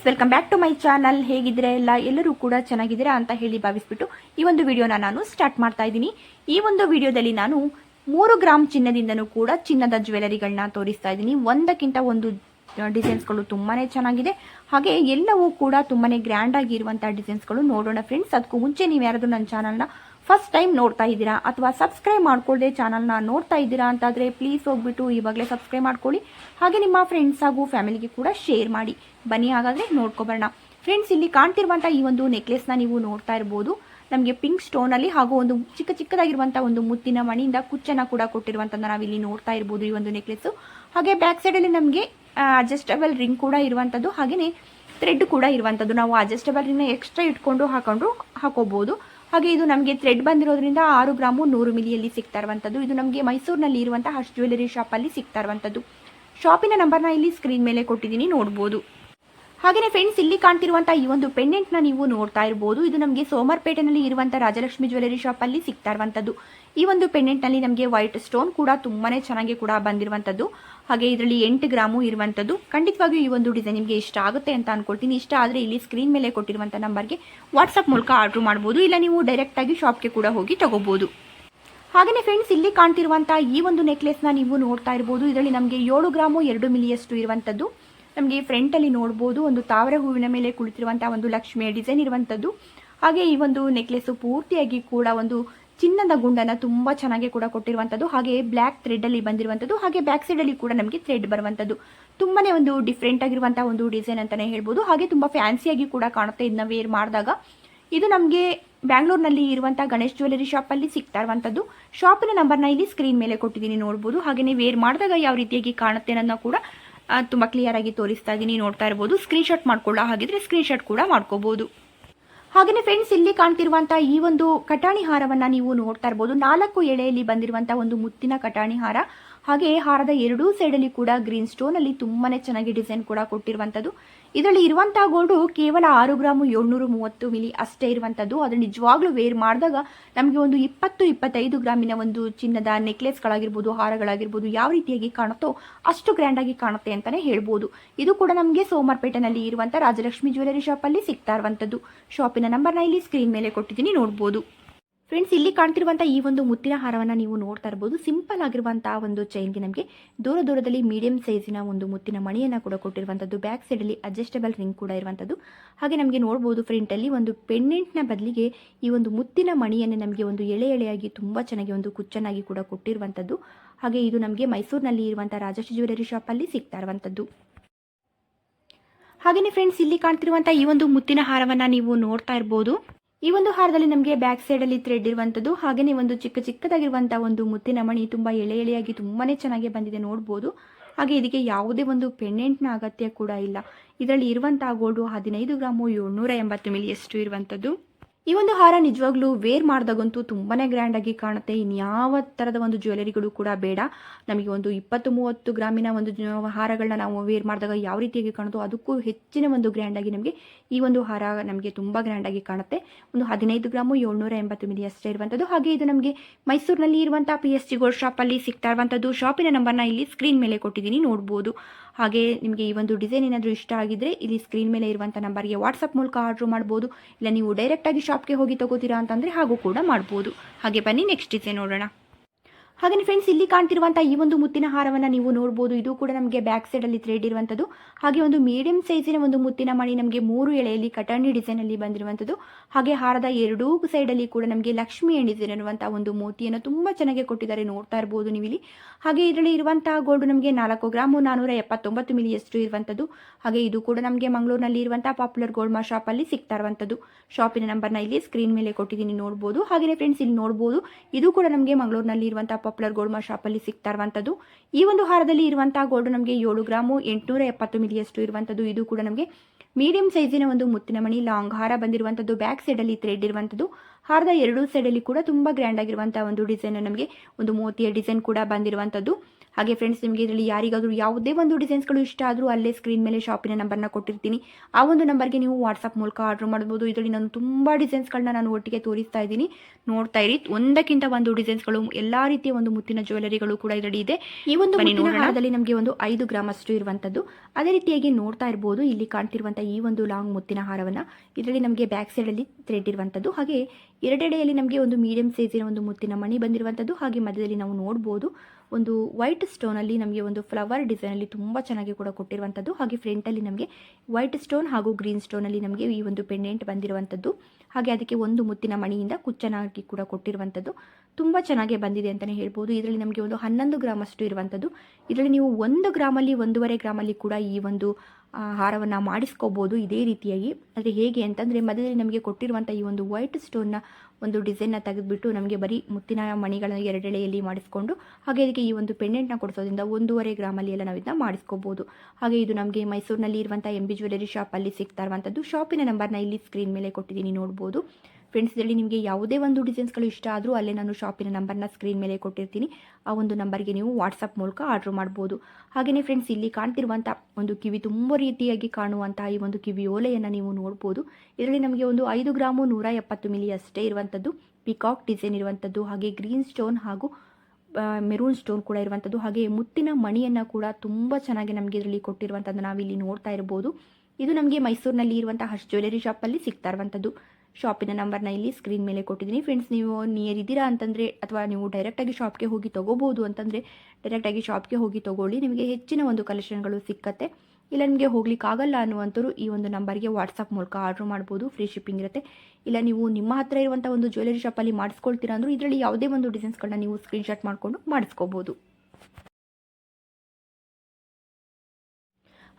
Friends welcome back to my channel ಹೇಗಿದ್ರೆ ಎಲ್ಲ? ಎಲ್ಲರೂ ಕೂಡ ಚೆನ್ನಾಗಿದ್ದೀರಾ ಅಂತ ಹೇಳಿ ಭಾವಿಸ್ಬಿಟ್ಟು ಈ ಒಂದು ವಿಡಿಯೋನ ನಾನು ಸ್ಟಾರ್ಟ್ ಮಾಡ್ತಾ ಇದ್ದೀನಿ. ಈ ಒಂದು ವಿಡಿಯೋದಲ್ಲಿ ನಾನು ಮೂರು ಗ್ರಾಮ್ ಚಿನ್ನದಿಂದನೂ ಕೂಡ ಚಿನ್ನದ ಜ್ಯುವೆಲರಿಗಳನ್ನ ತೋರಿಸ್ತಾ ಇದ್ದೀನಿ. ಒಂದಕ್ಕಿಂತ ಒಂದು ಡಿಸೈನ್ಸ್ಗಳು ತುಂಬಾ ಚೆನ್ನಾಗಿದೆ. ಹಾಗೆ ಎಲ್ಲವೂ ಕೂಡ ತುಂಬಾ ಗ್ರ್ಯಾಂಡ್ ಆಗಿರುವಂಥ ಡಿಸೈನ್ಸ್ಗಳು ನೋಡೋಣ ಫ್ರೆಂಡ್ಸ್ ಅದಕ್ಕೂ ಮುಂಚೆ ನೀವು ಯಾರಾದರೂ ನನ್ನ ಚಾನಲ್ನ ಫಸ್ಟ್ ಟೈಮ್ ನೋಡ್ತಾ ಇದ್ದೀರಾ ಅಥವಾ ಸಬ್ಸ್ಕ್ರೈಬ್ ಮಾಡ್ಕೊಳ್ಳದೆ ಚಾನಲ್ನ ನೋಡ್ತಾ ಇದ್ದೀರಾ ಅಂತಾದರೆ ಪ್ಲೀಸ್ ಹೋಗ್ಬಿಟ್ಟು ಇವಾಗಲೇ ಸಬ್ಸ್ಕ್ರೈಬ್ ಮಾಡ್ಕೊಳ್ಳಿ. ಹಾಗೆ ನಿಮ್ಮ ಫ್ರೆಂಡ್ಸ್ ಹಾಗೂ ಫ್ಯಾಮಿಲಿಗೆ ಕೂಡ ಶೇರ್ ಮಾಡಿ. ಬನ್ನಿ ಹಾಗಾದರೆ ನೋಡ್ಕೊಬರೋಣ. ಫ್ರೆಂಡ್ಸ್ ಇಲ್ಲಿ ಕಾಣ್ತಿರುವಂಥ ಈ ಒಂದು ನೆಕ್ಲೆಸ್ನ ನೀವು ನೋಡ್ತಾ ಇರ್ಬೋದು. ನಮಗೆ ಪಿಂಕ್ ಸ್ಟೋನಲ್ಲಿ ಹಾಗೂ ಒಂದು ಚಿಕ್ಕ ಚಿಕ್ಕದಾಗಿರುವಂಥ ಒಂದು ಮುತ್ತಿನ ಮಣಿಯಿಂದ ಕುಚ್ಚನ್ನು ಕೂಡ ಕೊಟ್ಟಿರುವಂಥದ್ದು ನಾವಿಲ್ಲಿ ನೋಡ್ತಾ ಇರ್ಬೋದು ಈ ಒಂದು ನೆಕ್ಲೆಸ್ಸು ಹಾಗೆ ಬ್ಯಾಕ್ ಸೈಡಲ್ಲಿ ನಮಗೆ ಅಡ್ಜಸ್ಟಬಲ್ ರಿಂಗ್ ಕೂಡ ಇರುವಂಥದ್ದು ಹಾಗೆಯೇ ಥ್ರೆಡ್ ಕೂಡ ಇರುವಂಥದ್ದು ನಾವು ಅಡ್ಜಸ್ಟಬಲ್ ರಿಂಗ್ನ ಎಕ್ಸ್ಟ್ರಾ ಇಟ್ಕೊಂಡು ಹಾಕೊಂಡು ಹಾಕೋಬಹುದು ಹಾಗೆ ಇದು ನಮಗೆ ಥ್ರೆಡ್ ಬಂದಿರೋದ್ರಿಂದ ಆರು ಗ್ರಾಮು ನೂರು ಮಿಲಿಯಲ್ಲಿ ಸಿಗ್ತಾ ಇರುವಂಥದ್ದು ಇದು ನಮಗೆ ಮೈಸೂರಿನಲ್ಲಿ ಇರುವಂತಹ ಹರ್ಷ್ ಜ್ಯುವೆಲರಿ ಶಾಪಲ್ಲಿ ಸಿಗ್ತಾ ಇರುವಂಥದ್ದು ಶಾಪಿನ ನಂಬರ್ನ ಇಲ್ಲಿ ಸ್ಕ್ರೀನ್ ಮೇಲೆ ಕೊಟ್ಟಿದ್ದೀನಿ, ನೋಡ್ಬೋದು. ಹಾಗೆಯೇ ಫ್ರೆಂಡ್ಸ್ ಇಲ್ಲಿ ಕಾಣ್ತಿರುವಂತಹ ಈ ಒಂದು ಪೆಂಡೆಂಟ್ನ ನೀವು ನೋಡ್ತಾ ಇರ್ಬೋದು. ಇದು ನಮಗೆ ಸೋಮರ್ಪೇಟೆನಲ್ಲಿ ಇರುವಂತಹ ರಾಜಲಕ್ಷ್ಮಿ ಜ್ಯುವೆಲರಿ ಶಾಪಲ್ಲಿ ಸಿಗ್ತಾ ಇರುವಂಥದ್ದು ಈ ಒಂದು ಪೆಂಡೆಂಟ್ನಲ್ಲಿ ನಮಗೆ ವೈಟ್ ಸ್ಟೋನ್ ಕೂಡ ತುಂಬಾನೇ ಚೆನ್ನಾಗಿ ಕೂಡ ಬಂದಿರುವಂಥದ್ದು ಹಾಗೆ ಇದರಲ್ಲಿ ಎಂಟು ಗ್ರಾಮು ಇರುವಂಥದ್ದು ಖಂಡಿತವಾಗಿಯೂ ಈ ಒಂದು ಡಿಸೈನ್ ನಿಮಗೆ ಇಷ್ಟ ಆಗುತ್ತೆ ಅಂತ ಅನ್ಕೊಳ್ತೀನಿ. ಇಷ್ಟ ಆದರೆ ಇಲ್ಲಿ ಸ್ಕ್ರೀನ್ ಮೇಲೆ ಕೊಟ್ಟಿರುವಂಥ ನಂಬರ್ಗೆ ವಾಟ್ಸಪ್ ಮೂಲಕ ಆರ್ಡರ್ ಮಾಡ್ಬೋದು. ಇಲ್ಲ ನೀವು ಡೈರೆಕ್ಟ್ ಆಗಿ ಶಾಪ್ಗೆ ಕೂಡ ಹೋಗಿ ತಗೋಬಹುದು ಹಾಗೆಯೇ ಫ್ರೆಂಡ್ಸ್ ಇಲ್ಲಿ ಕಾಣ್ತಿರುವಂತಹ ಈ ಒಂದು ನೆಕ್ಲೆಸ್ನ ನೀವು ನೋಡ್ತಾ ಇರಬಹುದು ಇದರಲ್ಲಿ ನಮಗೆ ಏಳು ಗ್ರಾಮು ಎರಡು ಮಿಲಿಯಷ್ಟು ಇರುವಂಥದ್ದು ನಮಗೆ ಫ್ರಂಟಲ್ಲಿ ನೋಡಬಹುದು ಒಂದು ತಾವರೆ ಹೂವಿನ ಮೇಲೆ ಕುಳಿತಿರುವಂತಹ ಒಂದು ಲಕ್ಷ್ಮಿಯ ಡಿಸೈನ್ ಇರುವಂಥದ್ದು ಹಾಗೆ ಈ ಒಂದು ನೆಕ್ಲೆಸ್ ಪೂರ್ತಿಯಾಗಿ ಕೂಡ ಒಂದು ಚಿನ್ನದ ಗುಂಡನ್ನು ತುಂಬ ಚೆನ್ನಾಗಿ ಕೂಡ ಕೊಟ್ಟಿರುವಂಥದ್ದು ಹಾಗೆ ಬ್ಲ್ಯಾಕ್ ಥ್ರೆಡ್ಡಲ್ಲಿ ಬಂದಿರುವಂಥದ್ದು ಹಾಗೆ ಬ್ಯಾಕ್ ಸೈಡಲ್ಲಿ ಕೂಡ ನಮಗೆ ಥ್ರೆಡ್ ಬರುವಂಥದ್ದು ತುಂಬಾನೇ ಒಂದು ಡಿಫ್ರೆಂಟ್ ಆಗಿರುವಂಥ ಒಂದು ಡಿಸೈನ್ ಅಂತಲೇ ಹೇಳ್ಬೋದು. ಹಾಗೆ ತುಂಬ ಫ್ಯಾನ್ಸಿಯಾಗಿ ಕೂಡ ಕಾಣುತ್ತೆ ಇದನ್ನ ವೇರ್ ಮಾಡಿದಾಗ. ಇದು ನಮಗೆ ಬ್ಯಾಂಗ್ಳೂರ್ನಲ್ಲಿ ಇರುವಂಥ ಗಣೇಶ್ ಜ್ಯುವೆಲರಿ ಶಾಪಲ್ಲಿ ಸಿಗ್ತಾ ಇರುವಂಥದ್ದು ಶಾಪಿನ ನಂಬರ್ನ ಇಲ್ಲಿ ಸ್ಕ್ರೀನ್ ಮೇಲೆ ಕೊಟ್ಟಿದ್ದೀನಿ ನೋಡ್ಬೋದು. ಹಾಗೆಯೇ ವೇರ್ ಮಾಡಿದಾಗ ಯಾವ ರೀತಿಯಾಗಿ ಕಾಣುತ್ತೆ ಅನ್ನೋದನ್ನ ಕೂಡ ತುಂಬಾ ಕ್ಲಿಯರ್ ಆಗಿ ತೋರಿಸ್ತಾ ಇದ್ದೀನಿ, ನೋಡ್ತಾ ಇರ್ಬೋದು. ಸ್ಕ್ರೀನ್ಶಾಟ್ ಮಾಡ್ಕೊಳ್ಳೋ ಹಾಗಿದ್ರೆ ಸ್ಕ್ರೀನ್ಶಾಟ್ ಕೂಡ ಮಾಡ್ಕೋಬಹುದು ಹಾಗೆಯೇ ಫ್ರೆಂಡ್ಸ್ ಇಲ್ಲಿ ಕಾಣ್ತಿರುವಂತಹ ಈ ಒಂದು ಕಟಾಣಿ ಹಾರವನ್ನು ನೀವು ನೋಡ್ತಾ ಇರಬಹುದು ನಾಲ್ಕು ಎಳೆಯಲ್ಲಿ ಬಂದಿರುವಂತಹ ಒಂದು ಮುತ್ತಿನ ಕಟಾಣಿ ಹಾರ. ಹಾಗೆ ಹಾರದ ಎರಡೂ ಸೈಡಲ್ಲಿ ಕೂಡ ಗ್ರೀನ್ ಸ್ಟೋನ್ ಅಲ್ಲಿ ತುಂಬಾನೇ ಚೆನ್ನಾಗಿ ಡಿಸೈನ್ ಕೂಡ ಕೊಟ್ಟಿರುವಂಥದ್ದು ಇದರಲ್ಲಿ ಇರುವಂತಹ ಗೋಲ್ಡು ಕೇವಲ ಆರು ಗ್ರಾಮು ಏಳ್ನೂರು ಮೂವತ್ತು ಮಿಲಿ ಅಷ್ಟೇ ಇರುವಂಥದ್ದು ಅದು ನಿಜವಾಗ್ಲೂ ವೇರ್ ಮಾಡಿದಾಗ ನಮಗೆ ಒಂದು ಇಪ್ಪತ್ತು, ಇಪ್ಪತ್ತೈದು ಗ್ರಾಮಿನ ಒಂದು ಚಿನ್ನದ ನೆಕ್ಲೆಸ್ಗಳಾಗಿರ್ಬೋದು, ಹಾರಗಳಾಗಿರ್ಬೋದು ಯಾವ ರೀತಿಯಾಗಿ ಕಾಣುತ್ತೋ ಅಷ್ಟು ಗ್ರ್ಯಾಂಡಾಗಿ ಕಾಣುತ್ತೆ ಅಂತಲೇ ಹೇಳ್ಬೋದು. ಇದು ಕೂಡ ನಮಗೆ ಸೋಮರ್ಪೇಟೆನಲ್ಲಿ ಇರುವಂಥ ರಾಜಲಕ್ಷ್ಮಿ ಜ್ಯುವೆಲರಿ ಶಾಪಲ್ಲಿ ಸಿಗ್ತಾ ಇರುವಂಥದ್ದು ಶಾಪಿನ ನಂಬರ್ನ ಇಲ್ಲಿ ಸ್ಕ್ರೀನ್ ಮೇಲೆ ಕೊಟ್ಟಿದ್ದೀನಿ, ನೋಡ್ಬೋದು. ಫ್ರೆಂಡ್ಸ್ ಇಲ್ಲಿ ಕಾಣ್ತಿರುವಂಥ ಈ ಒಂದು ಮುತ್ತಿನ ಹಾರವನ್ನು ನೀವು ನೋಡ್ತಾ ಇರ್ಬೋದು. ಸಿಂಪಲ್ ಆಗಿರುವಂಥ ಒಂದು ಚೈನ್ಗೆ ನಮಗೆ ದೂರ ದೂರದಲ್ಲಿ ಮೀಡಿಯಂ ಸೈಜಿನ ಒಂದು ಮುತ್ತಿನ ಮಣಿಯನ್ನು ಕೂಡ ಕೊಟ್ಟಿರುವಂಥದ್ದು ಬ್ಯಾಕ್ ಸೈಡಲ್ಲಿ ಅಡ್ಜಸ್ಟೇಬಲ್ ರಿಂಗ್ ಕೂಡ ಇರುವಂಥದ್ದು ಹಾಗೆ ನಮಗೆ ನೋಡ್ಬೋದು ಫ್ರಂಟಲ್ಲಿ ಒಂದು ಪೆಂಡೆಂಟ್ನ ಬದಲಿಗೆ ಈ ಒಂದು ಮುತ್ತಿನ ಮಣಿಯನ್ನು ನಮಗೆ ಒಂದು ಎಳೆ ಎಳೆಯಾಗಿ ತುಂಬ ಚೆನ್ನಾಗಿ ಒಂದು ಕುಚ್ಚನಾಗಿ ಕೂಡ ಕೊಟ್ಟಿರುವಂಥದ್ದು ಹಾಗೆ ಇದು ನಮಗೆ ಮೈಸೂರಿನಲ್ಲಿ ಇರುವಂಥ ರಾಜಶ್ರೀ ಜ್ಯುವೆಲರಿ ಶಾಪಲ್ಲಿ ಸಿಗ್ತಾ ಇರುವಂಥದ್ದು ಹಾಗೆಯೇ ಫ್ರೆಂಡ್ಸ್ ಇಲ್ಲಿ ಕಾಣ್ತಿರುವಂಥ ಈ ಒಂದು ಮುತ್ತಿನ ಹಾರವನ್ನು ನೀವು ನೋಡ್ತಾ ಇರ್ಬೋದು. ಈ ಒಂದು ಹಾರದಲ್ಲಿ ನಮಗೆ ಬ್ಯಾಕ್ ಸೈಡಲ್ಲಿ ಥ್ರೆಡ್ ಇರುವಂಥದ್ದು ಹಾಗೆಯೇ ಒಂದು ಚಿಕ್ಕ ಚಿಕ್ಕದಾಗಿರುವಂತಹ ಒಂದು ಮುತ್ತಿನ ಮಣಿ ತುಂಬಾ ಎಳೆ ಎಳೆಯಾಗಿ ತುಂಬಾನೇ ಚೆನ್ನಾಗಿ ಬಂದಿದೆ ನೋಡಬಹುದು ಹಾಗೆ ಇದಕ್ಕೆ ಯಾವುದೇ ಒಂದು ಪೆಂಡೆಂಟ್ನ ಅಗತ್ಯ ಕೂಡ ಇಲ್ಲ. ಇದರಲ್ಲಿ ಇರುವಂತಹ ಗೋಲ್ಡು ಹದಿನೈದು ಗ್ರಾಮು ಏಳ್ನೂರ ಎಂಬತ್ತು ಮಿಲಿಯಷ್ಟು ಇರುವಂಥದ್ದು ಈ ಒಂದು ಹಾರ ನಿಜವಾಗ್ಲೂ ವೇರ್ ಮಾಡಿದಾಗಂತೂ ತುಂಬಾನೇ ಗ್ರ್ಯಾಂಡ್ ಆಗಿ ಕಾಣುತ್ತೆ. ಇನ್ಯಾವ ಥರದ ಒಂದು ಜ್ಯುವೆಲರಿಗಳು ಕೂಡ ಬೇಡ. ನಮಗೆ ಒಂದು ಇಪ್ಪತ್ತು ಮೂವತ್ತು ಗ್ರಾಮಿನ ಒಂದು ಹಾರಗಳನ್ನ ನಾವು ವೇರ್ ಮಾಡಿದಾಗ ಯಾವ ರೀತಿಯಾಗಿ ಕಾಣುತ್ತೋ ಅದಕ್ಕೂ ಹೆಚ್ಚಿನ ಒಂದು ಗ್ರ್ಯಾಂಡ್ ಆಗಿ ನಮಗೆ ಈ ಒಂದು ಹಾರ ನಮಗೆ ತುಂಬ ಗ್ರ್ಯಾಂಡ್ ಆಗಿ ಕಾಣುತ್ತೆ. ಒಂದು ಹದಿನೈದು ಗ್ರಾಮು ಏಳ್ನೂರ ಎಂಬತ್ತು ಮಿಲಿ ಅಷ್ಟೇ ಇರುವಂಥದ್ದು ಹಾಗೆ ಇದು ನಮಗೆ ಮೈಸೂರಿನಲ್ಲಿ ಇರುವಂಥ ಪಿ ಎಸ್ ಜಿ ಗೋಲ್ಡ್ ಶಾಪಲ್ಲಿ ಸಿಗ್ತಾ ಇರುವಂಥದ್ದು ಶಾಪಿನ ನಂಬರ್ನ ಇಲ್ಲಿ ಸ್ಕ್ರೀನ್ ಮೇಲೆ ಕೊಟ್ಟಿದ್ದೀನಿ. ನೋಡ್ಬೋದು. ಹಾಗೆ ನಿಮಗೆ ಈ ಒಂದು ಡಿಸೈನ್ ಏನಾದರೂ ಇಷ್ಟ ಆಗಿದ್ರೆ ಇಲ್ಲಿ ಸ್ಕ್ರೀನ್ ಮೇಲೆ ಇರುವಂಥ ನಂಬರ್ಗೆ ವಾಟ್ಸಪ್ ಮೂಲಕ ಆರ್ಡ್ರ್ ಮಾಡ್ಬೋದು. ಇಲ್ಲ ನೀವು ಡೈರೆಕ್ಟಾಗಿ ಶಾಪ್ಗೆ ಹೋಗಿ ತಗೋತೀರಾ ಅಂತಂದರೆ ಹಾಗೂ ಕೂಡ ಮಾಡ್ಬೋದು. ಹಾಗೆ ಬನ್ನಿ ನೆಕ್ಸ್ಟ್ ಡಿಸೈನ್ ನೋಡೋಣ. ಹಾಗೆ ಫ್ರೆಂಡ್ಸ್ ಇಲ್ಲಿ ಕಾಣ್ತಿರುವಂಥ ಈ ಒಂದು ಮುತ್ತಿನ ಹಾರವನ್ನು ನೀವು ನೋಡ್ಬೋದು. ಇದು ಕೂಡ ನಮಗೆ ಬ್ಯಾಕ್ ಸೈಡಲ್ಲಿ ಥ್ರೆಡ್ ಇರುವಂಥದ್ದು ಹಾಗೆ ಒಂದು ಮೀಡಿಯಂ ಸೈಜಿನ ಒಂದು ಮುತ್ತಿನ ಮಣಿ ನಮಗೆ ಮೂರು ಎಳೆಯಲ್ಲಿ ಕಟಾಣಿ ಡಿಸೈನಲ್ಲಿ ಬಂದಿರುವಂಥದ್ದು ಹಾಗೆ ಹಾರದ ಎರಡೂ ಸೈಡಲ್ಲಿ ಕೂಡ ನಮಗೆ ಲಕ್ಷ್ಮಿ ಡಿಸೈನ್ ಅನ್ನುವಂಥ ಒಂದು ಮೂತಿಯನ್ನು ತುಂಬ ಚೆನ್ನಾಗಿ ಕೊಟ್ಟಿದ್ದಾರೆ ನೋಡ್ತಾ ಇರ್ಬೋದು ನೀವು ಇಲ್ಲಿ ಹಾಗೆ ಇದರಲ್ಲಿ ಇರುವಂತಹ ಗೋಲ್ಡ್ ನಮಗೆ ನಾಲ್ಕು ಗ್ರಾಮು ನಾನೂರ ಎಪ್ಪತ್ತೊಂಬತ್ತು ಮಿಲಿಯಷ್ಟು ಇರುವಂಥದ್ದು ಹಾಗೆ ಇದು ಕೂಡ ನಮಗೆ ಮಂಗಳೂರಿನಲ್ಲಿ ಇರುವಂತಹ ಪಾಪ್ಯುಲರ್ ಗೋಲ್ಡ್ ಮಾ ಶಾಪಲ್ಲಿ ಸಿಗ್ತಾ ಇರುವಂಥದ್ದು ಶಾಪಿನ ನಂಬರ್ನ ಇಲ್ಲಿ ಸ್ಕ್ರೀನ್ ಮೇಲೆ ಕೊಟ್ಟಿದ್ದೀನಿ ನೋಡಬಹುದು ಹಾಗೆ ಫ್ರೆಂಡ್ಸ್ ಇಲ್ಲಿ ನೋಡಬಹುದು ಇದು ಕೂಡ ನಮಗೆ ಮಂಗಳೂರಿನಲ್ಲಿ ಇರುವಂತಹ ಪಾಪ್ಯುಲರ್ ಗೋಲ್ಡ್ ಮಾ ಶಾಪಲ್ಲಿ ಸಿಗ್ತಾ ಇರುವಂಥದ್ದು ಈ ಒಂದು ಹಾರದಲ್ಲಿ ಇರುವಂತಹ ಗೋಲ್ಡ್ ನಮಗೆ ಏಳು ಗ್ರಾಮು, ಎಂಟುನೂರ ಎಪ್ಪತ್ತು ಮಿಲಿಯಷ್ಟು ಇರುವಂಥದ್ದು ಇದು ಕೂಡ ನಮಗೆ ಮೀಡಿಯಂ ಸೈಜಿನ ಒಂದು ಮುತ್ತಿನ ಮಣಿ ಲಾಂಗ್ ಹಾರ ಬಂದಿರುವಂಥದ್ದು ಬ್ಯಾಕ್ ಸೈಡಲ್ಲಿ ಥ್ರೆಡ್ ಇರುವಂಥದ್ದು ಹಾರದ ಎರಡೂ ಸೈಡಲ್ಲಿ ಕೂಡ ತುಂಬ ಗ್ರ್ಯಾಂಡ್ ಆಗಿರುವಂತಹ ಒಂದು ಡಿಸೈನ್ ನಮಗೆ ಒಂದು ಮೋತಿಯ ಡಿಸೈನ್ ಕೂಡ ಬಂದಿರುವಂತದ್ದು. ಹಾಗೆ ಫ್ರೆಂಡ್ಸ್ ನಿಮಗೆ ಇದರಲ್ಲಿ ಯಾರಿಗಾದರೂ ಯಾವುದೇ ಒಂದು ಡಿಸೈನ್ಸ್ಗಳು ಇಷ್ಟ ಆದರೂ ಅಲ್ಲೇ ಸ್ಕ್ರೀನ್ ಮೇಲೆ ಶಾಪಿನ ನಂಬರ್ನ ಕೊಟ್ಟಿರ್ತೀನಿ. ಆ ಒಂದು ನಂಬರ್ಗೆ ನೀವು ವಾಟ್ಸಪ್ ಮೂಲಕ ಆರ್ಡರ್ ಮಾಡ್ಬೋದು. ಇದರಲ್ಲಿ ನಾನು ತುಂಬ ಡಿಸೈನ್ಸ್ಗಳನ್ನ ನಾನು ಒಟ್ಟಿಗೆ ತೋರಿಸ್ತಾ ಇದ್ದೀನಿ. ನೋಡ್ತಾ ಇರಿ. ಒಂದಕ್ಕಿಂತ ಒಂದು ಡಿಸೈನ್ಸ್ಗಳು ಎಲ್ಲಾ ರೀತಿಯ ಒಂದು ಮುತ್ತಿನ ಜ್ಯುವೆಲರಿಗಳು ಕೂಡ ಇದರಲ್ಲಿ ಇದೆ. ಈ ಒಂದು ಹಾರದಲ್ಲಿ ನಮಗೆ ಒಂದು ಐದು ಗ್ರಾಮ್ ಅಷ್ಟು ಇರುವಂತದ್ದು. ಅದೇ ರೀತಿಯಾಗಿ ನೋಡ್ತಾ ಇರ್ಬೋದು. ಇಲ್ಲಿ ಕಾಣ್ತಿರುವಂತಹ ಈ ಒಂದು ಲಾಂಗ್ ಮುತ್ತಿನ ಹಾರವನ್ನ. ಇದರಲ್ಲಿ ನಮಗೆ ಬ್ಯಾಕ್ ಸೈಡಲ್ಲಿ ಥ್ರೆಡ್ ಇರುವಂಥದ್ದು. ಹಾಗೆ ಎರಡೆಡೆಯಲ್ಲಿ ನಮಗೆ ಒಂದು ಮೀಡಿಯಂ ಸೈಜಿನ ಒಂದು ಮುತ್ತಿನ ಮಣಿ ಬಂದಿರುವಂಥದ್ದು. ಹಾಗೆ ಮಧ್ಯದಲ್ಲಿ ನಾವು ನೋಡ್ಬೋದು ಒಂದು ವೈಟ್ ಸ್ಟೋನಲ್ಲಿ ನಮಗೆ ಒಂದು ಫ್ಲವರ್ ಡಿಸೈನಲ್ಲಿ ತುಂಬ ಚೆನ್ನಾಗಿ ಕೂಡ ಕೊಟ್ಟಿರುವಂಥದ್ದು. ಹಾಗೆ ಫ್ರಂಟಲ್ಲಿ ನಮಗೆ ವೈಟ್ ಸ್ಟೋನ್ ಹಾಗೂ ಗ್ರೀನ್ ಸ್ಟೋನಲ್ಲಿ ನಮಗೆ ಈ ಒಂದು ಪೆಂಡೆಂಟ್ ಬಂದಿರುವಂಥದ್ದು. ಹಾಗೆ ಅದಕ್ಕೆ ಒಂದು ಮುತ್ತಿನ ಮಣಿಯಿಂದ ಕುಚ್ಚನಾಗಿ ಕೂಡ ಕೊಟ್ಟಿರುವಂಥದ್ದು. ತುಂಬ ಚೆನ್ನಾಗಿ ಬಂದಿದೆ ಅಂತಲೇ ಹೇಳ್ಬೋದು. ಇದರಲ್ಲಿ ನಮಗೆ ಒಂದು ಹನ್ನೊಂದು ಗ್ರಾಮ್ ಅಷ್ಟು ಇರುವಂಥದ್ದು. ಇದರಲ್ಲಿ ನೀವು ಒಂದು ಗ್ರಾಮಲ್ಲಿ, ಒಂದೂವರೆ ಗ್ರಾಮಲ್ಲಿ ಕೂಡ ಈ ಒಂದು ಹಾರವನ್ನು ಮಾಡಿಸ್ಕೋಬೋದು ಇದೇ ರೀತಿಯಾಗಿ. ಆದರೆ ಹೇಗೆ ಅಂತಂದರೆ ಮಧ್ಯದಲ್ಲಿ ನಮಗೆ ಕೊಟ್ಟಿರುವಂಥ ಈ ಒಂದು ವೈಟ್ ಸ್ಟೋನ್ನ ಒಂದು ಡಿಸೈನ್ನ ತೆಗೆದುಬಿಟ್ಟು ನಮಗೆ ಬರೀ ಮುತ್ತಿನ ಮಣಿಗಳನ್ನು ಎರಡೆಳೆಯಲ್ಲಿ ಮಾಡಿಸ್ಕೊಂಡು, ಹಾಗೆ ಇದಕ್ಕೆ ಈ ಒಂದು ಪೆಂಡೆಂಟ್ನ ಕೊಡಿಸೋದ್ರಿಂದ ಒಂದೂವರೆ ಗ್ರಾಮಲ್ಲಿ ಎಲ್ಲ ನಾವು ಇದನ್ನ ಮಾಡಿಸ್ಕೋಬೋದು. ಹಾಗೆ ಇದು ನಮಗೆ ಮೈಸೂರಿನಲ್ಲಿ ಇರುವಂಥ ಎಂ ಬಿ ಜ್ಯುವೆಲರಿ ಶಾಪಲ್ಲಿ ಸಿಗ್ತಾ ಇರುವಂಥದ್ದು ಶಾಪಿನ ನಂಬರ್ನ ಇಲ್ಲಿ ಸ್ಕ್ರೀನ್ ಮೇಲೆ ಕೊಟ್ಟಿದ್ದೀನಿ, ನೋಡ್ಬೋದು. ಫ್ರೆಂಡ್ಸ್ ಇದರಲ್ಲಿ ನಿಮಗೆ ಯಾವುದೇ ಒಂದು ಡಿಸೈನ್ಸ್ಗಳು ಇಷ್ಟ ಆದರೂ ಅಲ್ಲೇ ನಾನು ಶಾಪಿನ ನಂಬರ್ನ ಸ್ಕ್ರೀನ್ ಮೇಲೆ ಕೊಟ್ಟಿರ್ತೀನಿ. ಆ ಒಂದು ನಂಬರ್ಗೆ ನೀವು ವಾಟ್ಸಪ್ ಮೂಲಕ ಆರ್ಡ್ರ್ ಮಾಡ್ಬೋದು. ಹಾಗೆಯೇ ಫ್ರೆಂಡ್ಸ್ ಇಲ್ಲಿ ಕಾಣ್ತಿರುವಂಥ ಒಂದು ಕಿವಿ ತುಂಬ ರೀತಿಯಾಗಿ ಕಾಣುವಂತಹ ಈ ಒಂದು ಕಿವಿ ಓಲೆಯನ್ನು ನೀವು ನೋಡ್ಬೋದು. ಇದರಲ್ಲಿ ನಮಗೆ ಒಂದು ಐದು ಗ್ರಾಮು ನೂರ ಎಪ್ಪತ್ತು ಮಿಲಿ ಅಷ್ಟೇ ಇರುವಂಥದ್ದು ಪಿಕಾಕ್ ಡಿಸೈನ್ ಇರುವಂಥದ್ದು ಹಾಗೆ ಗ್ರೀನ್ ಸ್ಟೋನ್ ಹಾಗೂ ಮೆರೂನ್ ಸ್ಟೋನ್ ಕೂಡ ಇರುವಂಥದ್ದು ಹಾಗೆ ಮುತ್ತಿನ ಮಣಿಯನ್ನು ಕೂಡ ತುಂಬ ಚೆನ್ನಾಗಿ ನಮಗೆ ಇದರಲ್ಲಿ ಕೊಟ್ಟಿರುವಂಥದ್ದು ನಾವಿಲ್ಲಿ ನೋಡ್ತಾ ಇರ್ಬೋದು. ಇದು ನಮಗೆ ಮೈಸೂರಿನಲ್ಲಿ ಇರುವಂಥ ಹರ್ಷ್ ಜ್ಯುವೆಲರಿ ಶಾಪಲ್ಲಿ ಸಿಗ್ತಾ ಇರುವಂಥದ್ದು ಶಾಪಿನ ನಂಬರ್ನ ಇಲ್ಲಿ ಸ್ಕ್ರೀನ್ ಮೇಲೆ ಕೊಟ್ಟಿದ್ದೀನಿ. ಫ್ರೆಂಡ್ಸ್ ನೀವು ನಿಯರ್ ಇದ್ದೀರಾ ಅಂತಂದರೆ ಅಥವಾ ನೀವು ಡೈರೆಕ್ಟಾಗಿ ಶಾಪ್ಗೆ ಹೋಗಿ ತೊಗೋಬೋದು ಅಂತಂದರೆ ಡೈರೆಕ್ಟಾಗಿ ಶಾಪ್ಗೆ ಹೋಗಿ ತೊಗೊಳ್ಳಿ. ನಿಮಗೆ ಹೆಚ್ಚಿನ ಒಂದು ಕಲೆಕ್ಷನ್ಗಳು ಸಿಕ್ಕತ್ತೆ. ಇಲ್ಲ ನಿಮಗೆ ಹೋಗ್ಲಿಕ್ಕಾಗಲ್ಲ ಅನ್ನುವಂಥವ್ರು ಈ ಒಂದು ನಂಬರ್ಗೆ ವಾಟ್ಸಪ್ ಮೂಲಕ ಆರ್ಡ್ರ್ ಮಾಡ್ಬೋದು. ಫ್ರೀ ಶಿಪ್ಪಿಂಗ್ ಇರುತ್ತೆ. ಇಲ್ಲ ನೀವು ನಿಮ್ಮ ಹತ್ರ ಇರುವಂಥ ಒಂದು ಜ್ಯುವೆಲರಿ ಶಾಪಲ್ಲಿ ಮಾಡಿಸ್ಕೊಳ್ತೀರಾ ಅಂದರೂ ಇದರಲ್ಲಿ ಯಾವುದೇ ಒಂದು ಡಿಸೈನ್ಸ್ಗಳನ್ನ ನೀವು ಸ್ಕ್ರೀನ್ಶಾಟ್ ಮಾಡಿಕೊಂಡು ಮಾಡಿಸ್ಕೋಬೋದು.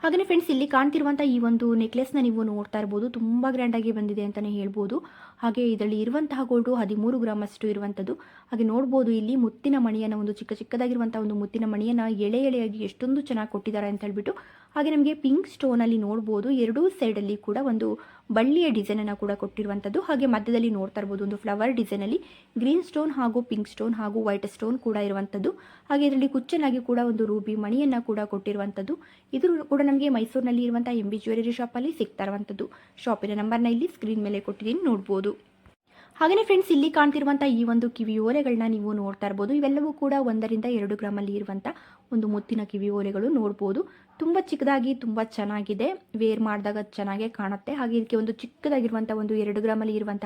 ಹಾಗೆಯೇ ಫ್ರೆಂಡ್ಸ್ ಇಲ್ಲಿ ಕಾಣ್ತಿರುವಂಥ ಈ ಒಂದು ನೆಕ್ಲೆಸ್ನ ನೀವು ನೋಡ್ತಾ ಇರ್ಬೋದು. ತುಂಬ ಗ್ರ್ಯಾಂಡಾಗಿ ಬಂದಿದೆ ಅಂತಲೇ ಹೇಳ್ಬೋದು. ಹಾಗೆ ಇದರಲ್ಲಿ ಇರುವಂತಹ ಗೋಲ್ಡು ಹದಿಮೂರು ಗ್ರಾಮ್ ಅಷ್ಟು ಇರುವಂಥದ್ದು ಹಾಗೆ ನೋಡ್ಬೋದು ಇಲ್ಲಿ ಮುತ್ತಿನ ಮಣಿಯನ್ನು ಒಂದು ಚಿಕ್ಕ ಚಿಕ್ಕದಾಗಿರುವಂಥ ಒಂದು ಮುತ್ತಿನ ಮಣಿಯನ್ನು ಎಳೆ ಎಳೆಯಾಗಿ ಎಷ್ಟೊಂದು ಚೆನ್ನಾಗಿ ಕೊಟ್ಟಿದ್ದಾರೆ ಅಂತ ಹೇಳ್ಬಿಟ್ಟು. ಹಾಗೆ ನಮಗೆ ಪಿಂಕ್ ಸ್ಟೋನಲ್ಲಿ ನೋಡ್ಬೋದು. ಎರಡೂ ಸೈಡಲ್ಲಿ ಕೂಡ ಒಂದು ಬಳ್ಳಿಯ ಡಿಸೈನ್ ಅನ್ನು ಕೂಡ ಕೊಟ್ಟಿರುವಂಥದ್ದು ಹಾಗೆ ಮಧ್ಯದಲ್ಲಿ ನೋಡ್ತಾ ಇರ್ಬೋದು, ಒಂದು ಫ್ಲವರ್ ಡಿಸೈನ್ ಅಲ್ಲಿ ಗ್ರೀನ್ ಸ್ಟೋನ್ ಹಾಗೂ ಪಿಂಕ್ ಸ್ಟೋನ್ ಹಾಗೂ ವೈಟ್ ಸ್ಟೋನ್ ಕೂಡ ಇರುವಂಥದ್ದು ಹಾಗೆ ಇದರಲ್ಲಿ ಕುಚ್ಚನಾಗಿ ಕೂಡ ಒಂದು ರೂಬಿ ಮಣಿಯನ್ನು ಕೂಡ ಕೊಟ್ಟಿರುವಂಥದ್ದು ಇದು ಕೂಡ ನಮಗೆ ಮೈಸೂರಿನಲ್ಲಿ ಇರುವಂಥ ಎಂ ಬಿ ಜ್ಯುವೆಲರಿ ಅಲ್ಲಿ ಸಿಗ್ತಾ ಇರುವಂಥದ್ದು ಶಾಪಿನ ನಂಬರ್ನ ಇಲ್ಲಿ ಸ್ಕ್ರೀನ್ ಮೇಲೆ ಕೊಟ್ಟಿದ್ದೀನಿ, ನೋಡ್ಬೋದು. ಹಾಗೆಯೇ ಫ್ರೆಂಡ್ಸ್ ಇಲ್ಲಿ ಕಾಣ್ತಿರುವಂಥ ಈ ಒಂದು ಕಿವಿ ಓಲೆಗಳನ್ನ ನೀವು ನೋಡ್ತಾ ಇರ್ಬೋದು. ಇವೆಲ್ಲವೂ ಕೂಡ ಒಂದರಿಂದ ಎರಡು ಗ್ರಾಮಲ್ಲಿ ಇರುವಂಥ ಒಂದು ಮುತ್ತಿನ ಕಿವಿ ಓಲೆಗಳು ನೋಡ್ಬೋದು. ತುಂಬ ಚಿಕ್ಕದಾಗಿ, ತುಂಬ ಚೆನ್ನಾಗಿದೆ. ವೇರ್ ಮಾಡಿದಾಗ ಚೆನ್ನಾಗೇ ಕಾಣುತ್ತೆ. ಹಾಗೆ ಇದಕ್ಕೆ ಒಂದು ಚಿಕ್ಕದಾಗಿರುವಂಥ ಒಂದು ಎರಡು ಗ್ರಾಮಲ್ಲಿ ಇರುವಂಥ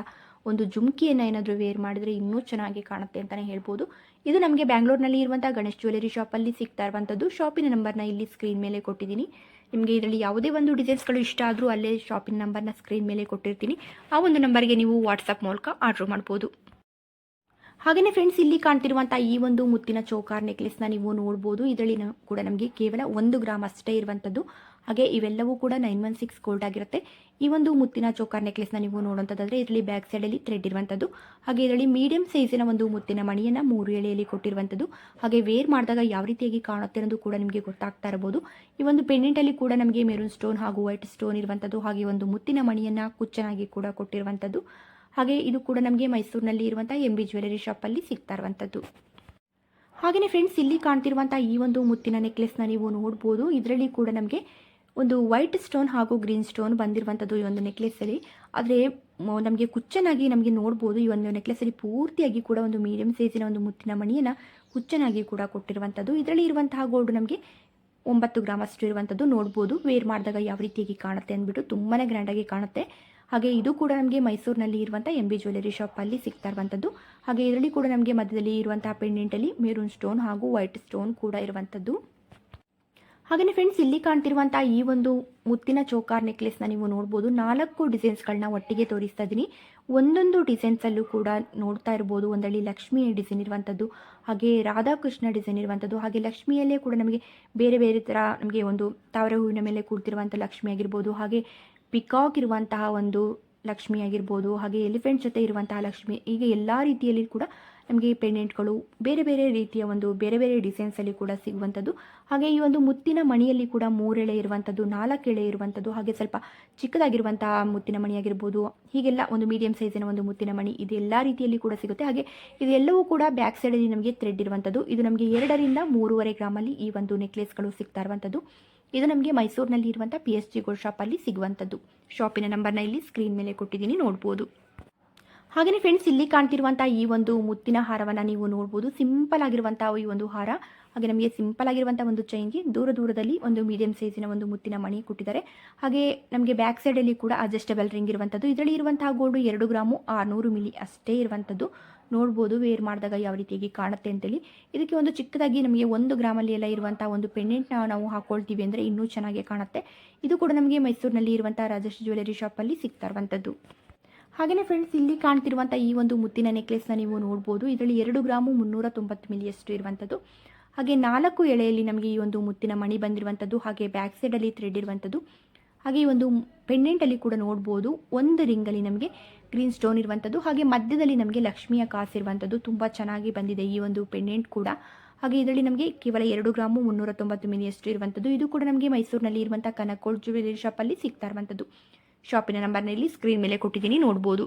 ಒಂದು ಜುಮ್ಕಿಯನ್ನು ಏನಾದರೂ ವೇರ್ ಮಾಡಿದರೆ ಇನ್ನೂ ಚೆನ್ನಾಗಿ ಕಾಣುತ್ತೆ ಅಂತಲೇ ಹೇಳ್ಬೋದು. ಇದು ನಮಗೆ ಬ್ಯಾಂಗ್ಳೂರ್ನಲ್ಲಿ ಇರುವಂಥ ಗಣೇಶ್ ಜ್ಯುವೆಲರಿ ಶಾಪಲ್ಲಿ ಸಿಗ್ತಾ ಇರುವಂಥದ್ದು. ಶಾಪಿನ ನಂಬರ್ನ ಇಲ್ಲಿ ಸ್ಕ್ರೀನ್ ಮೇಲೆ ಕೊಟ್ಟಿದ್ದೀನಿ. ನಿಮಗೆ ಇದರಲ್ಲಿ ಯಾವುದೇ ಒಂದು ಡಿಸೈನ್ಸ್ಗಳು ಇಷ್ಟ ಆದರೂ ಅಲ್ಲೇ ಶಾಪಿನ ನಂಬರ್ನ ಸ್ಕ್ರೀನ್ ಮೇಲೆ ಕೊಟ್ಟಿರ್ತೀನಿ. ಆ ಒಂದು ನಂಬರ್ಗೆ ನೀವು ವಾಟ್ಸಪ್ ಮೂಲಕ ಆರ್ಡ್ರ್ ಮಾಡ್ಬೋದು. ಹಾಗೆಯೇ ಫ್ರೆಂಡ್ಸ್ ಇಲ್ಲಿ ಕಾಣ್ತಿರುವಂಥ ಈ ಒಂದು ಮುತ್ತಿನ ಚೌಕಾರ್ ನೆಕ್ಲೆಸ್ನ ನೀವು ನೋಡ್ಬೋದು. ಇದರಲ್ಲಿ ಕೂಡ ನಮಗೆ ಕೇವಲ ಒಂದು ಗ್ರಾಮ್ ಅಷ್ಟೇ ಇರುವಂಥದ್ದು. ಹಾಗೆ ಇವೆಲ್ಲವೂ ಕೂಡ ನೈನ್ ಒನ್ ಸಿಕ್ಸ್ ಗೋಲ್ಡ್ ಆಗಿರುತ್ತೆ. ಈ ಒಂದು ಮುತ್ತಿನ ಚೌಕಾರ್ ನೆಕ್ಲೆಸ್ನ ನೀವು ನೋಡುವಂಥದ್ದಾದರೆ ಇದರಲ್ಲಿ ಬ್ಯಾಕ್ ಸೈಡಲ್ಲಿ ಥ್ರೆಡ್ ಇರುವಂಥದ್ದು. ಹಾಗೆ ಇದರಲ್ಲಿ ಮೀಡಿಯಂ ಸೈಜಿನ ಒಂದು ಮುತ್ತಿನ ಮಣಿಯನ್ನು ಮೂರು ಎಳೆಯಲ್ಲಿ ಕೊಟ್ಟಿರುವಂಥದ್ದು. ಹಾಗೆ ವೇರ್ ಮಾಡಿದಾಗ ಯಾವ ರೀತಿಯಾಗಿ ಕಾಣುತ್ತೆ ಅನ್ನೋದು ಕೂಡ ನಿಮಗೆ ಗೊತ್ತಾಗ್ತಾ ಇರಬಹುದು. ಈ ಒಂದು ಪೆಂಡೆಂಟಲ್ಲಿ ಕೂಡ ನಮಗೆ ಮೆರೂನ್ ಸ್ಟೋನ್ ಹಾಗೂ ವೈಟ್ ಸ್ಟೋನ್ ಇರುವಂಥದ್ದು. ಹಾಗೆ ಒಂದು ಮುತ್ತಿನ ಮಣಿಯನ್ನು ಕುಚ್ಚನಾಗಿ ಕೂಡ ಕೊಟ್ಟಿರುವಂಥದ್ದು. ಹಾಗೆ ಇದು ಕೂಡ ನಮಗೆ ಮೈಸೂರಿನಲ್ಲಿ ಇರುವಂಥ ಎಂ ಬಿ ಜ್ಯುವೆಲರಿ ಶಾಪಲ್ಲಿ ಸಿಗ್ತಾ ಇರುವಂಥದ್ದು. ಹಾಗೆಯೇ ಫ್ರೆಂಡ್ಸ್ ಇಲ್ಲಿ ಕಾಣ್ತಿರುವಂಥ ಈ ಒಂದು ಮುತ್ತಿನ ನೆಕ್ಲೆಸ್ನ ನೀವು ನೋಡ್ಬೋದು. ಇದರಲ್ಲಿ ಕೂಡ ನಮಗೆ ಒಂದು ವೈಟ್ ಸ್ಟೋನ್ ಹಾಗೂ ಗ್ರೀನ್ ಸ್ಟೋನ್ ಬಂದಿರುವಂಥದ್ದು ಈ ಒಂದು ನೆಕ್ಲೆಸ್ಸಲ್ಲಿ ಆದರೆ ನಮಗೆ ಕುಚ್ಚನಾಗಿ ನಮಗೆ ನೋಡ್ಬೋದು ಈ ಒಂದು ನೆಕ್ಲೆಸ್ಸಲ್ಲಿ ಪೂರ್ತಿಯಾಗಿ ಕೂಡ ಒಂದು ಮೀಡಿಯಂ ಸೈಜಿನ ಒಂದು ಮುತ್ತಿನ ಮಣಿಯನ್ನು ಕುಚ್ಚನಾಗಿ ಕೂಡ ಕೊಟ್ಟಿರುವಂಥದ್ದು ಇದರಲ್ಲಿ ಇರುವಂತಹ ಗೋಲ್ಡ್ ನಮಗೆ ಒಂಬತ್ತು ಗ್ರಾಮ್ ಅಷ್ಟು ಇರುವಂಥದ್ದು ನೋಡ್ಬೋದು. ವೇರ್ ಮಾಡಿದಾಗ ಯಾವ ರೀತಿಯಾಗಿ ಕಾಣುತ್ತೆ ಅಂದ್ಬಿಟ್ಟು ತುಂಬಾ ಗ್ರ್ಯಾಂಡಾಗಿ ಕಾಣುತ್ತೆ. ಹಾಗೆ ಇದು ಕೂಡ ನಮಗೆ ಮೈಸೂರಿನಲ್ಲಿ ಇರುವಂಥ ಎಂ ಬಿ ಜ್ಯುವೆಲರಿ ಶಾಪಲ್ಲಿ ಸಿಗ್ತಾ ಇರುವಂಥದ್ದು ಹಾಗೆ ಇದರಲ್ಲಿ ಕೂಡ ನಮಗೆ ಮಧ್ಯದಲ್ಲಿ ಇರುವಂತಹ ಪೆಂಡೆಂಟಲ್ಲಿ ಮೇರೂನ್ ಸ್ಟೋನ್ ಹಾಗೂ ವೈಟ್ ಸ್ಟೋನ್ ಕೂಡ ಇರುವಂಥದ್ದು ಹಾಗೆಯೇ ಫ್ರೆಂಡ್ಸ್ ಇಲ್ಲಿ ಕಾಣ್ತಿರುವಂಥ ಈ ಒಂದು ಮುತ್ತಿನ ಚೌಕಾರ್ ನೆಕ್ಲೆಸ್ನ ನೀವು ನೋಡ್ಬೋದು. ನಾಲ್ಕು ಡಿಸೈನ್ಸ್ಗಳನ್ನ ಒಟ್ಟಿಗೆ ತೋರಿಸ್ತಾ ಇದ್ದೀನಿ. ಒಂದೊಂದು ಡಿಸೈನ್ಸಲ್ಲೂ ಕೂಡ ನೋಡ್ತಾ ಇರ್ಬೋದು. ಒಂದರಲ್ಲಿ ಲಕ್ಷ್ಮಿ ಡಿಸೈನ್ ಇರುವಂಥದ್ದು ಹಾಗೆ ರಾಧಾಕೃಷ್ಣ ಡಿಸೈನ್ ಇರುವಂಥದ್ದು ಹಾಗೆ ಲಕ್ಷ್ಮಿಯಲ್ಲೇ ಕೂಡ ನಮಗೆ ಬೇರೆ ಬೇರೆ ಥರ ನಮಗೆ ಒಂದು ತಾವರ ಹೂವಿನ ಮೇಲೆ ಕೂಡ್ತಿರುವಂಥ ಲಕ್ಷ್ಮಿ ಆಗಿರ್ಬೋದು, ಹಾಗೆ ಪಿಕಾಕ್ ಇರುವಂತಹ ಒಂದು ಲಕ್ಷ್ಮಿ ಆಗಿರ್ಬೋದು, ಹಾಗೆ ಎಲಿಫೆಂಟ್ ಜೊತೆ ಇರುವಂತಹ ಲಕ್ಷ್ಮಿ, ಹೀಗೆ ಎಲ್ಲ ರೀತಿಯಲ್ಲಿ ಕೂಡ ನಮಗೆ ಪೆಂಡೆಂಟ್ಗಳು ಬೇರೆ ಬೇರೆ ರೀತಿಯ ಒಂದು ಬೇರೆ ಬೇರೆ ಡಿಸೈನ್ಸಲ್ಲಿ ಕೂಡ ಸಿಗುವಂಥದ್ದು. ಹಾಗೆ ಈ ಒಂದು ಮುತ್ತಿನ ಮಣಿಯಲ್ಲಿ ಕೂಡ ಮೂರೆಳೆ ಇರುವಂಥದ್ದು ನಾಲ್ಕು ಎಳೆ ಇರುವಂಥದ್ದು, ಹಾಗೆ ಸ್ವಲ್ಪ ಚಿಕ್ಕದಾಗಿರುವಂತಹ ಮುತ್ತಿನ ಮಣಿಯಾಗಿರ್ಬೋದು ಹೀಗೆಲ್ಲ ಒಂದು ಮೀಡಿಯಂ ಸೈಜಿನ ಒಂದು ಮುತ್ತಿನ ಮಣಿ ಇದೆಲ್ಲ ರೀತಿಯಲ್ಲಿ ಕೂಡ ಸಿಗುತ್ತೆ. ಹಾಗೆ ಇದೆಲ್ಲವೂ ಕೂಡ ಬ್ಯಾಕ್ ಸೈಡಲ್ಲಿ ನಮಗೆ ಥ್ರೆಡ್ ಇರುವಂಥದ್ದು. ಇದು ನಮಗೆ ಎರಡರಿಂದ ಮೂರುವರೆ ಗ್ರಾಮಲ್ಲಿ ಈ ಒಂದು ನೆಕ್ಲೆಸ್ಗಳು ಸಿಗ್ತಾ ಇರುವಂಥದ್ದು. ಇದು ನಮಗೆ ಮೈಸೂರಿನಲ್ಲಿ ಇರುವಂಥ ಪಿ ಎಸ್ ಜಿ ಗೋಲ್ಡ್ ಶಾಪಲ್ಲಿ ಸಿಗುವಂಥದ್ದು. ಶಾಪಿನ ನಂಬರ್ನ ಇಲ್ಲಿ ಸ್ಕ್ರೀನ್ ಮೇಲೆ ಕೊಟ್ಟಿದ್ದೀನಿ, ನೋಡ್ಬೋದು. ಹಾಗೆಯೇ ಫ್ರೆಂಡ್ಸ್ ಇಲ್ಲಿ ಕಾಣ್ತಿರುವಂಥ ಈ ಒಂದು ಮುತ್ತಿನ ಹಾರವನ್ನು ನೀವು ನೋಡ್ಬೋದು. ಸಿಂಪಲ್ ಆಗಿರುವಂಥ ಈ ಒಂದು ಹಾರ. ಹಾಗೆ ನಮಗೆ ಸಿಂಪಲ್ ಆಗಿರುವಂಥ ಒಂದು ಚೈನ್ಗೆ ದೂರ ದೂರದಲ್ಲಿ ಒಂದು ಮೀಡಿಯಂ ಸೈಜಿನ ಒಂದು ಮುತ್ತಿನ ಮಣಿ ಕೊಟ್ಟಿದ್ದಾರೆ. ಹಾಗೆ ನಮಗೆ ಬ್ಯಾಕ್ ಸೈಡಲ್ಲಿ ಕೂಡ ಅಡ್ಜಸ್ಟಬಲ್ ರಿಂಗ್ ಇರುವಂಥದ್ದು ಇದರಲ್ಲಿ ಇರುವಂತಹ ಗೋಲ್ಡು ಎರಡು ಗ್ರಾಮು ಆರುನೂರು ಮಿಲಿ ಅಷ್ಟೇ ಇರುವಂಥದ್ದು ನೋಡ್ಬೋದು ವೇರ್ ಮಾಡಿದಾಗ ಯಾವ ರೀತಿಯಾಗಿ ಕಾಣುತ್ತೆ ಅಂತೇಳಿ. ಇದಕ್ಕೆ ಒಂದು ಚಿಕ್ಕದಾಗಿ ನಮಗೆ ಒಂದು ಗ್ರಾಮಲ್ಲಿ ಎಲ್ಲ ಇರುವಂಥ ಒಂದು ಪೆಂಡೆಂಟ್ನ ನಾವು ಹಾಕೊಳ್ತೀವಿ ಅಂದರೆ ಇನ್ನೂ ಚೆನ್ನಾಗಿ ಕಾಣುತ್ತೆ. ಇದು ಕೂಡ ನಮಗೆ ಮೈಸೂರಿನಲ್ಲಿ ಇರುವಂಥ ರಾಜೇಶ್ ಜ್ಯುವೆಲರಿ ಶಾಪಲ್ಲಿ ಸಿಗ್ತಾ ಇರುವಂಥದ್ದು ಹಾಗೆಯೇ ಫ್ರೆಂಡ್ಸ್ ಇಲ್ಲಿ ಕಾಣ್ತಿರುವಂಥ ಈ ಒಂದು ಮುತ್ತಿನ ನೆಕ್ಲೆಸ್ನ ನೀವು ನೋಡ್ಬೋದು. ಇದರಲ್ಲಿ ಎರಡು ಗ್ರಾಮು ಮುನ್ನೂರ ತೊಂಬತ್ತು ಮಿಲಿಯಷ್ಟು ಇರುವಂಥದ್ದು ಹಾಗೆ ನಾಲ್ಕು ಎಳೆಯಲ್ಲಿ ನಮಗೆ ಈ ಒಂದು ಮುತ್ತಿನ ಮಣಿ ಬಂದಿರುವಂಥದ್ದು ಹಾಗೆ ಬ್ಯಾಕ್ ಸೈಡಲ್ಲಿ ಥ್ರೆಡ್ ಇರುವಂಥದ್ದು ಹಾಗೆ ಈ ಒಂದು ಪೆಂಡೆಂಟಲ್ಲಿ ಕೂಡ ನೋಡ್ಬೋದು. ಒಂದು ರಿಂಗಲ್ಲಿ ನಮಗೆ ಗ್ರೀನ್ ಸ್ಟೋನ್ ಇರುವಂಥದ್ದು ಹಾಗೆ ಮಧ್ಯದಲ್ಲಿ ನಮಗೆ ಲಕ್ಷ್ಮಿಯ ಕಾಸು ಇರುವಂಥದ್ದು ತುಂಬ ಚೆನ್ನಾಗಿ ಬಂದಿದೆ ಈ ಒಂದು ಪೆಂಡೆಂಟ್ ಕೂಡ. ಹಾಗೆ ಇದರಲ್ಲಿ ನಮಗೆ ಕೇವಲ ಎರಡು ಗ್ರಾಮು ಮುನ್ನೂರ ತೊಂಬತ್ತು ಮಿಲಿಯಷ್ಟು ಇರುವಂಥದ್ದು ಇದು ಕೂಡ ನಮಗೆ ಮೈಸೂರಿನಲ್ಲಿ ಇರುವಂಥ ಕನಕೋಳ್ ಜ್ಯುವೆಲರಿ ಶಾಪಲ್ಲಿ ಸಿಗ್ತಾ ಇರುವಂಥದ್ದು ಶಾಪಿನ ನಂಬರ್ನ ಇಲ್ಲಿ ಸ್ಕ್ರೀನ್ ಮೇಲೆ ಕೊಟ್ಟಿದ್ದೀನಿ, ನೋಡ್ಬೋದು.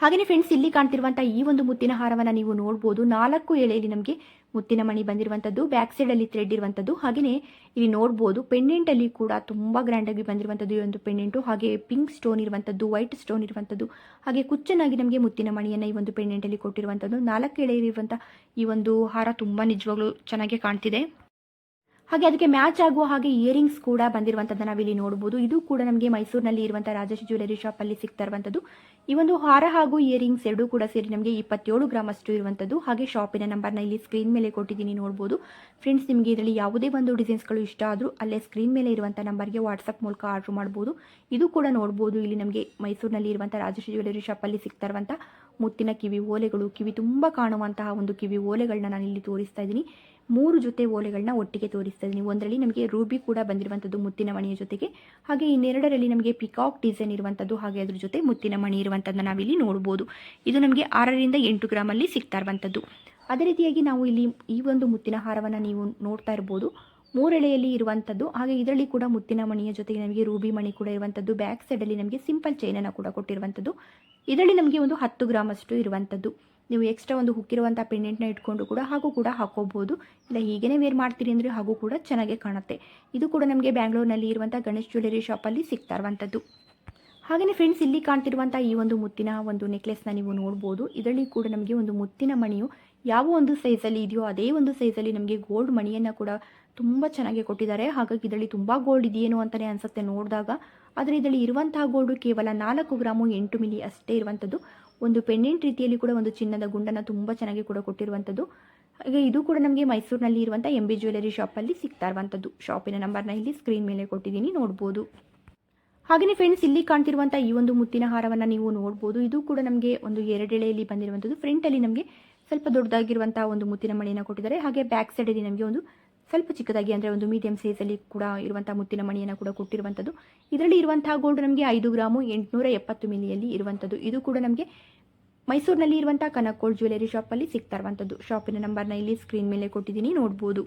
ಹಾಗೆಯೇ ಫ್ರೆಂಡ್ಸ್ ಇಲ್ಲಿ ಕಾಣ್ತಿರುವಂಥ ಈ ಒಂದು ಮುತ್ತಿನ ಹಾರವನ್ನು ನೀವು ನೋಡ್ಬೋದು. ನಾಲ್ಕು ಎಳೆಯಲ್ಲಿ ನಮಗೆ ಮುತ್ತಿನ ಮಣಿ ಬಂದಿರುವಂಥದ್ದು ಬ್ಯಾಕ್ ಸೈಡಲ್ಲಿ ಥ್ರೆಡ್ ಇರುವಂಥದ್ದು ಹಾಗೆಯೇ ಇಲ್ಲಿ ನೋಡ್ಬೋದು ಪೆಂಡೆಂಟಲ್ಲಿ ಕೂಡ ತುಂಬ ಗ್ರ್ಯಾಂಡಾಗಿ ಬಂದಿರುವಂಥದ್ದು ಈ ಒಂದು ಪೆಂಡೆಂಟು ಹಾಗೆ ಪಿಂಕ್ ಸ್ಟೋನ್ ಇರುವಂಥದ್ದು ವೈಟ್ ಸ್ಟೋನ್ ಇರುವಂಥದ್ದು ಹಾಗೆ ಕುಚ್ಚನಾಗಿ ನಮಗೆ ಮುತ್ತಿನ ಮಣಿಯನ್ನು ಈ ಒಂದು ಪೆಂಡೆಂಟಲ್ಲಿ ಕೊಟ್ಟಿರುವಂಥದ್ದು ನಾಲ್ಕು ಎಳೆಯಲ್ಲಿರುವಂಥ ಈ ಒಂದು ಹಾರ ತುಂಬ ನಿಜವಾಗ್ಲೂ ಚೆನ್ನಾಗಿ ಕಾಣ್ತಿದೆ. ಹಾಗೆ ಅದಕ್ಕೆ ಮ್ಯಾಚ್ ಆಗುವ ಹಾಗೆ ಇಯರಿಂಗ್ಸ್ ಕೂಡ ಬಂದಿರುವಂಥದ್ದು ನಾವಿಲ್ಲಿ ನೋಡಬಹುದು ಇದು ಕೂಡ ನಮಗೆ ಮೈಸೂರಿನಲ್ಲಿ ಇರುವಂಥ ರಾಜೇಶ್ ಜ್ಯುವೆಲರಿ ಶಾಪ್ ಸಿಗ್ತಾ ಇರುವಂಥದ್ದು ಈ ಒಂದು ಹಾರ ಹಾಗೂ ಇಯರಿಂಗ್ಸ್ ಎರಡೂ ಕೂಡ ಸೇರಿ ನಮಗೆ ಇಪ್ಪತ್ತೇಳು ಗ್ರಾಮ್ ಅಷ್ಟು ಇರುವಂಥದ್ದು ಹಾಗೆ ಶಾಪಿನ ನಂಬರ್ನ ಇಲ್ಲಿ ಸ್ಕ್ರೀನ್ ಮೇಲೆ ಕೊಟ್ಟಿದ್ದೀನಿ ನೋಡಬಹುದು ಫ್ರೆಂಡ್ಸ್ ನಿಮಗೆ ಇದರಲ್ಲಿ ಯಾವುದೇ ಒಂದು ಡಿಸೈನ್ಸ್ಗಳು ಇಷ್ಟ ಆದರೂ ಅಲ್ಲೇ ಸ್ಕ್ರೀನ್ ಮೇಲೆ ಇರುವಂಥ ನಂಬರ್ಗೆ ವಾಟ್ಸಪ್ ಮೂಲಕ ಆರ್ಡರ್ ಮಾಡಬಹುದು ಇದು ಕೂಡ ನೋಡಬಹುದು ಇಲ್ಲಿ ನಮಗೆ ಮೈಸೂರಿನಲ್ಲಿ ಇರುವಂಥ ರಾಜೇಶ್ ಜ್ಯುವೆಲರಿ ಶಾಪ್ ಸಿಗ್ತಾ ಇರುವಂಥ ಮುತ್ತಿನ ಕಿವಿ ಓಲೆಗಳು. ಕಿವಿ ತುಂಬಾ ಕಾಣುವಂತಹ ಒಂದು ಕಿವಿ ಓಲೆಗಳನ್ನ ನಾನು ಇಲ್ಲಿ ತೋರಿಸ್ತಾ ಇದ್ದೀನಿ. ಮೂರು ಜೊತೆ ಓಲೆಗಳನ್ನ ಒಟ್ಟಿಗೆ ತೋರಿಸ್ತಾ ಇದ್ದೀನಿ ಒಂದರಲ್ಲಿ ನಮಗೆ ರೂಬಿ ಕೂಡ ಬಂದಿರುವಂಥದ್ದು ಮುತ್ತಿನ ಮಣಿಯ ಜೊತೆಗೆ, ಹಾಗೆ ಇನ್ನೆರಡರಲ್ಲಿ ನಮಗೆ ಪಿಕಾಕ್ ಡಿಸೈನ್ ಇರುವಂಥದ್ದು ಹಾಗೆ ಅದ್ರ ಜೊತೆ ಮುತ್ತಿನ ಮಣಿ ಇರುವಂಥದ್ದನ್ನ ನಾವಿಲ್ಲಿ ನೋಡ್ಬೋದು. ಇದು ನಮಗೆ ಆರರಿಂದ ಎಂಟು ಗ್ರಾಮಲ್ಲಿ ಸಿಗ್ತಾ ಇರುವಂಥದ್ದು ಅದೇ ರೀತಿಯಾಗಿ ನಾವು ಇಲ್ಲಿ ಈ ಒಂದು ಮುತ್ತಿನ ಹಾರವನ್ನು ನೀವು ನೋಡ್ತಾ ಇರ್ಬೋದು. ಮೂರೆಳೆಯಲ್ಲಿ ಇರುವಂಥದ್ದು ಹಾಗೆ ಇದರಲ್ಲಿ ಕೂಡ ಮುತ್ತಿನ ಮಣಿಯ ಜೊತೆಗೆ ನಮಗೆ ರೂಬಿ ಮಣಿ ಕೂಡ ಇರುವಂಥದ್ದು ಬ್ಯಾಕ್ ಸೈಡಲ್ಲಿ ನಮಗೆ ಸಿಂಪಲ್ ಚೈನನ್ನು ಕೂಡ ಕೊಟ್ಟಿರುವಂಥದ್ದು ಇದರಲ್ಲಿ ನಮಗೆ ಒಂದು ಹತ್ತು ಗ್ರಾಮ್ ಅಷ್ಟು ಇರುವಂಥದ್ದು ನೀವು ಎಕ್ಸ್ಟ್ರಾ ಒಂದು ಹುಕ್ಕಿರುವಂಥ ಪೆಂಡೆಂಟ್ನ ಇಟ್ಕೊಂಡು ಕೂಡ ಹಾಗೂ ಕೂಡ ಹಾಕೋಬಹುದು ಇಲ್ಲ ಹೀಗೇ ವೇರ್ ಮಾಡ್ತೀರಿ ಅಂದರೆ ಹಾಗೂ ಕೂಡ ಚೆನ್ನಾಗೇ ಕಾಣುತ್ತೆ. ಇದು ಕೂಡ ನಮಗೆ ಬ್ಯಾಂಗ್ಳೂರ್ನಲ್ಲಿ ಇರುವಂಥ ಗಣೇಶ್ ಜ್ಯುವೆಲರಿ ಶಾಪಲ್ಲಿ ಸಿಗ್ತಾ ಇರುವಂಥದ್ದು ಹಾಗೆಯೇ ಫ್ರೆಂಡ್ಸ್ ಇಲ್ಲಿ ಕಾಣ್ತಿರುವಂಥ ಈ ಒಂದು ಮುತ್ತಿನ ಒಂದು ನೆಕ್ಲೆಸ್ನ ನೀವು ನೋಡ್ಬೋದು. ಇದರಲ್ಲಿ ಕೂಡ ನಮಗೆ ಒಂದು ಮುತ್ತಿನ ಮಣಿಯು ಯಾವ ಒಂದು ಸೈಜಲ್ಲಿ ಇದೆಯೋ ಅದೇ ಒಂದು ಸೈಜಲ್ಲಿ ನಮಗೆ ಗೋಲ್ಡ್ ಮಣಿಯನ್ನು ಕೂಡ ತುಂಬ ಚೆನ್ನಾಗಿ ಕೊಟ್ಟಿದ್ದಾರೆ. ಹಾಗಾಗಿ ಇದರಲ್ಲಿ ತುಂಬ ಗೋಲ್ಡ್ ಇದೆಯೇನೋ ಅಂತಲೇ ಅನಿಸುತ್ತೆ ನೋಡಿದಾಗ. ಆದರೆ ಇದರಲ್ಲಿ ಇರುವಂತಹ ಗೋಲ್ಡು ಕೇವಲ ನಾಲ್ಕು ಗ್ರಾಮು ಎಂಟು ಮಿಲಿ ಅಷ್ಟೇ ಇರುವಂಥದ್ದು ಒಂದು ಪೆಂಡೆಂಟ್ ರೀತಿಯಲ್ಲಿ ಕೂಡ ಒಂದು ಚಿನ್ನದ ಗುಂಡನ್ನು ತುಂಬ ಚೆನ್ನಾಗಿ ಕೂಡ ಕೊಟ್ಟಿರುವಂಥದ್ದು ಹಾಗೆ ಇದು ಕೂಡ ನಮಗೆ ಮೈಸೂರಿನಲ್ಲಿ ಇರುವಂಥ ಎಂ ಬಿ ಜ್ಯುವೆಲರಿ ಶಾಪಲ್ಲಿ ಸಿಗ್ತಾ ಇರುವಂಥದ್ದು ಶಾಪಿನ ನಂಬರ್ನ ಇಲ್ಲಿ ಸ್ಕ್ರೀನ್ ಮೇಲೆ ಕೊಟ್ಟಿದ್ದೀನಿ, ನೋಡ್ಬೋದು. ಹಾಗೆಯೇ ಫ್ರೆಂಡ್ಸ್ ಇಲ್ಲಿ ಕಾಣ್ತಿರುವಂಥ ಈ ಒಂದು ಮುತ್ತಿನ ಹಾರವನ್ನು ನೀವು ನೋಡ್ಬೋದು. ಇದು ಕೂಡ ನಮಗೆ ಒಂದು ಎರಡೆಳೆಯಲ್ಲಿ ಬಂದಿರುವಂಥದ್ದು ಫ್ರಂಟಲ್ಲಿ ನಮಗೆ ಸ್ವಲ್ಪ ದೊಡ್ಡದಾಗಿರುವಂಥ ಒಂದು ಮುತ್ತಿನ ಮಣಿಯನ್ನು ಕೊಟ್ಟಿದ್ದಾರೆ. ಹಾಗೆ ಬ್ಯಾಕ್ ಸೈಡಲ್ಲಿ ನಮಗೆ ಒಂದು ಸ್ವಲ್ಪ ಚಿಕ್ಕದಾಗಿ ಅಂದರೆ ಒಂದು ಮೀಡಿಯಂ ಸೈಜಲ್ಲಿ ಕೂಡ ಇರುವಂಥ ಮುತ್ತಿನ ಮಣಿಯನ್ನು ಕೂಡ ಕೊಟ್ಟಿರುವಂಥದ್ದು. ಇದರಲ್ಲಿ ಇರುವಂತಹ ಗೋಲ್ಡ್ ನಮಗೆ ಐದು ಗ್ರಾಮು ಎಂಟುನೂರ ಎಪ್ಪತ್ತು ಮಿಲಿಯಲ್ಲಿ ಇರುವಂಥದ್ದು. ಇದು ಕೂಡ ನಮಗೆ ಮೈಸೂರಿನಲ್ಲಿ ಇರುವಂಥ ಕನಕೋಳ್ ಜ್ಯುವೆಲರಿ ಶಾಪಲ್ಲಿ ಸಿಗ್ತಾ ಇರುವಂಥದ್ದು. ಶಾಪಿನ ನಂಬರ್ನ ಇಲ್ಲಿ ಸ್ಕ್ರೀನ್ ಮೇಲೆ ಕೊಟ್ಟಿದ್ದೀನಿ, ನೋಡ್ಬೋದು.